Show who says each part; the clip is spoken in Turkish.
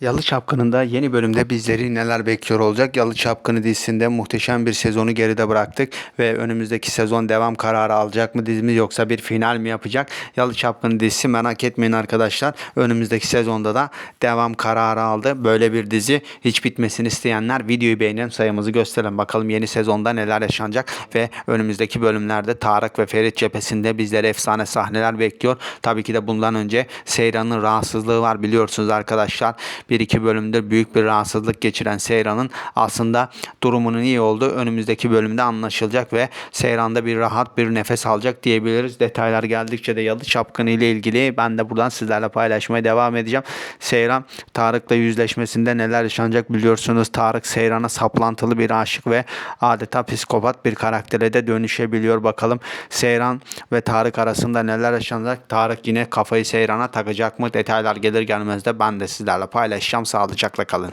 Speaker 1: Yalı Çapkını'nda yeni bölümde bizleri neler bekliyor olacak? Yalı Çapkını dizisinde muhteşem bir sezonu geride bıraktık ve önümüzdeki sezon devam kararı alacak mı dizimiz yoksa bir final mi yapacak? Yalı Çapkını dizisi merak etmeyin arkadaşlar. Önümüzdeki sezonda da devam kararı aldı. Böyle bir dizi hiç bitmesini isteyenler videoyu beğenelim sayımızı gösterelim. Bakalım yeni sezonda neler yaşanacak ve önümüzdeki bölümlerde Tarık ve Ferit cephesinde bizleri efsane sahneler bekliyor. Tabii ki de bundan önce Seyran'ın rahatsızlığı var biliyorsunuz arkadaşlar. Bir iki bölümdür büyük bir rahatsızlık geçiren Seyran'ın aslında durumunun iyi olduğu önümüzdeki bölümde anlaşılacak ve Seyran'da bir rahat bir nefes alacak diyebiliriz. Detaylar geldikçe de Yalı Çapkını ile ilgili ben de buradan sizlerle paylaşmaya devam edeceğim. Seyran Tarık'la yüzleşmesinde neler yaşanacak biliyorsunuz. Tarık Seyran'a saplantılı bir aşık ve adeta psikopat bir karaktere de dönüşebiliyor. Bakalım Seyran ve Tarık arasında neler yaşanacak? Tarık yine kafayı Seyran'a takacak mı? Detaylar gelir gelmez de ben de sizlerle paylaşacağım. Sağlıcakla kalın.